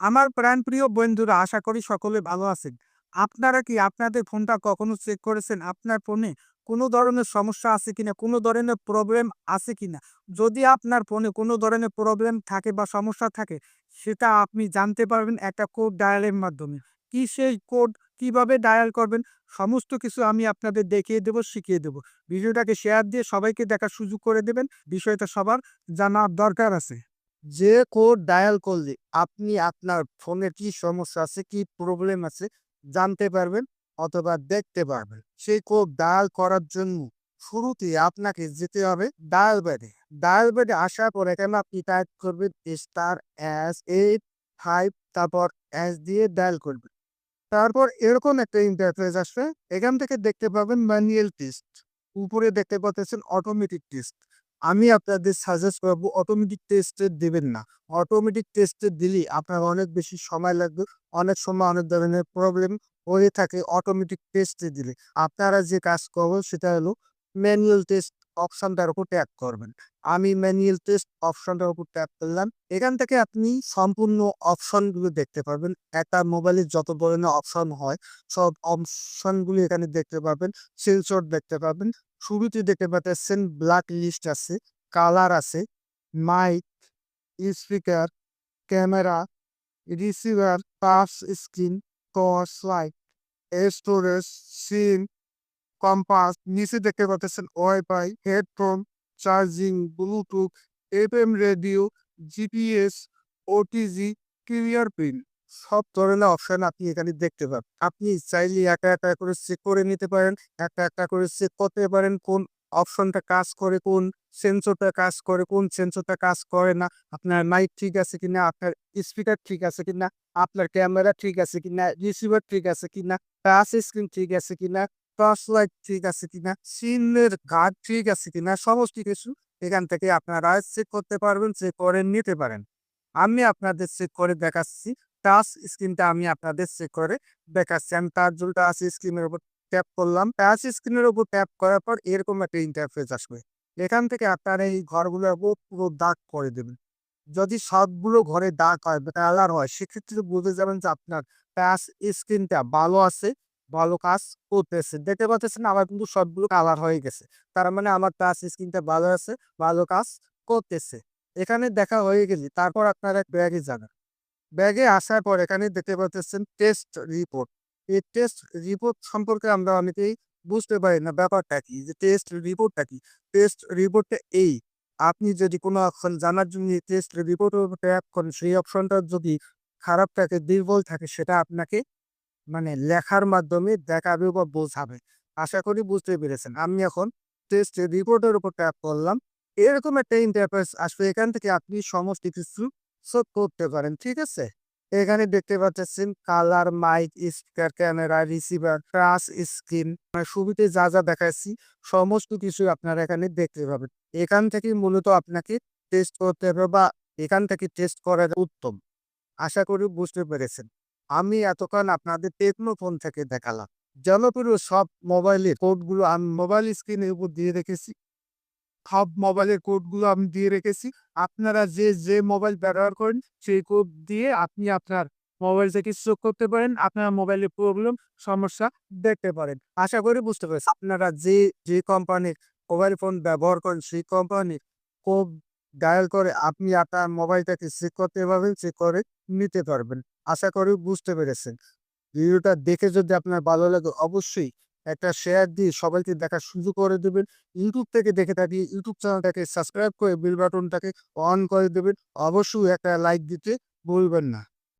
আমার প্রাণপ্রিয় বন্ধুরা, আশা করি সকলে ভালো আছেন। আপনারা কি আপনাদের ফোনটা কখনো চেক করেছেন? আপনার ফোনে কোনো ধরনের সমস্যা আছে কিনা? কোনো ধরনের প্রবলেম আছে কিনা? যদি আপনার ফোনে কোনো ধরনের প্রবলেম থাকে বা সমস্যা থাকে, সেটা আপনি জানতে পারবেন একটা কোড ডায়ালের মাধ্যমে। কি সেই কোড কীভাবে ডায়াল করবেন? সমস্ত কিছু আমি আপনাদের দেখিয়ে দেব, শিখিয়ে দেব। ভিডিওটাকে শেয়ার দিয়ে সবাইকে দেখার সুযোগ করে দেবেন। বিষয়টা সবার জানার দরকার আছে। যে কোড ডায়াল করলে আপনি আপনার ফোনে কি সমস্যা আছে, কি প্রবলেম আছে জানতে পারবেন অথবা দেখতে পারবেন। সেই কোড ডায়াল করার জন্য শুরুতে আপনাকে যেতে হবে ডায়াল ব্যাডে ডায়াল ব্যাডে আসার পর এখানে আপনি টাইপ করবেন? স্টার এস এইট ফাইভ তারপর এস দিয়ে ডায়াল করবেন। তারপর এরকম একটা ইন্টারফেস আসবে। এখান থেকে দেখতে পাবেন ম্যানুয়াল টেস্ট উপরে দেখতে পাচ্ছেন অটোমেটিক টেস্ট আমি আপনাদের সাজেস্ট করব অটোমেটিক টেস্টে দেবেন না। অটোমেটিক টেস্টে দিলে আপনার অনেক বেশি সময় লাগবে, অনেক সময় অনেক ধরনের প্রবলেম হয়ে থাকে অটোমেটিক টেস্টে দিলে। আপনারা যে কাজ করবেন সেটা হলো ম্যানুয়াল টেস্ট অপশনটার উপর ট্যাপ করবেন। আমি ম্যানুয়াল টেস্ট অপশনটার উপর ট্যাপ করলাম। এখান থেকে আপনি সম্পূর্ণ অপশনগুলো দেখতে পারবেন। একটা মোবাইলের যত ধরনের অপশন হয়, সব অপশনগুলো এখানে দেখতে পাবেন সেলশট দেখতে পাবেন শুরুতে দেখতে পাচ্ছেন ব্ল্যাক লিস্ট আছে কালার আছে mike speaker camera receiver touch screen torch light storage SIM compass, নিচে দেখতে পাচ্ছেন WiFi, headphone, charging, Bluetooth, FM radio, GPS, OTG, clear pin সব ধরনের অপশন আপনি এখানে দেখতে পাবেন আপনি চাইলে একা একা করে চেক করে নিতে পারেন একটা একটা করে চেক করতে পারেন কোন অপশনটা কাজ করে, কোন সেন্সরটা কাজ করে, কোন সেন্সরটা কাজ করে না, আপনার মাইক ঠিক আছে কিনা, আপনার স্পিকার ঠিক আছে কিনা, আপনার ক্যামেরা ঠিক আছে কিনা, রিসিভার ঠিক আছে কিনা, টাচ স্ক্রিন ঠিক আছে কিনা ঠিক আছে কিনা ঠিক আছে কিনা, সমস্ত কিছু এখান থেকে আপনারা চেক করতে পারবেন চেক করে নিতে পারেন। আমি আপনাদের চেক করে দেখাচ্ছি, টাচ স্ক্রিনটা আমি আপনাদের চেক করে দেখাচ্ছি। আমি তার জন্য টাচ স্ক্রিনের উপর ট্যাপ করলাম। টাচ স্ক্রিনের উপর ট্যাপ করার পর এরকম একটা ইন্টারফেস আসবে। এখান থেকে আপনারা এই ঘরগুলোর উপর পুরো দাগ করে দেবেন। যদি সবগুলো ঘরে দাগ হয় বা কালার হয়, সেক্ষেত্রে বুঝে যাবেন যে আপনার টাচ স্ক্রিনটা ভালো আছে ভালো কাজ করতেছে। দেখতে পাচ্ছেন আমার কিন্তু সবগুলো কালার হয়ে গেছে। তার মানে আমার টাচ স্ক্রিনটা ভালো আছে, ভালো কাজ করতেছে। এখানে দেখা হয়ে গেলে তারপর আপনারা ব্যাগে যাবেন। ব্যাগে আসার পর এখানে দেখতে পাচ্ছেন টেস্ট রিপোর্ট এই টেস্ট রিপোর্ট সম্পর্কে আমরা অনেকেই বুঝতে পারি না, ব্যাপারটা কি? যে টেস্ট রিপোর্টটা কি? টেস্ট রিপোর্টটা এই, আপনি যদি কোনো অপশন জানার জন্য টেস্ট রিপোর্টের উপর ট্যাপ করেন, সেই অপশনটা যদি খারাপ থাকে, দুর্বল থাকে, সেটা আপনাকে মানে লেখার মাধ্যমে দেখাবে বা বোঝাবে। আশা করি বুঝতে পেরেছেন। আমি এখন টেস্ট রিপোর্টের উপর ট্যাপ করলাম। এরকম একটা ইন্টারফেস আসবে। এখান থেকে আপনি সমস্ত কিছু সব করতে পারেন। ঠিক আছে? এখানে দেখতে পাচ্ছেন colour mike speaker camera receiver touch screen সুবিধে যা যা দেখাচ্ছি সমস্ত কিছু আপনারা এখানে দেখতে পাবেন। এখান থেকে মূলত আপনাকে টেস্ট করতে হবে বা এখান থেকে টেস্ট করা উত্তম। আশা করি বুঝতে পেরেছেন। আমি এতক্ষণ আপনাদের টেকনো ফোন থেকে দেখালাম। জনপ্রিয় সব মোবাইলের কোডগুলো আমি মোবাইল স্ক্রিনের উপর দিয়ে রেখেছি। সব মোবাইলের কোডগুলো আমি দিয়ে রেখেছি। আপনারা যে যে মোবাইল ব্যবহার করেন, সেই কোড দিয়ে আপনি আপনার মোবাইল থেকে চেক করতে পারেন। আপনার মোবাইলের প্রবলেম, সমস্যা দেখতে পারেন। আশা করি বুঝতে পেরেছেন। আপনারা যে যে কোম্পানির মোবাইল ফোন ব্যবহার করেন, সেই কোম্পানির কোড ডায়াল করে আপনি আপনার মোবাইলটাকে চেক করতে পারবেন চেক করে নিতে পারবেন। আশা করি বুঝতে পেরেছেন। ভিডিওটা দেখে যদি আপনার ভালো লাগে অবশ্যই একটা শেয়ার দিয়ে সবাইকে দেখার সুযোগ করে দেবেন। ইউটিউব থেকে দেখে থাকি ইউটিউব চ্যানেলটাকে সাবস্ক্রাইব করে বেল বাটনটাকে অন করে দেবেন। অবশ্যই একটা লাইক দিতে ভুলবেন না।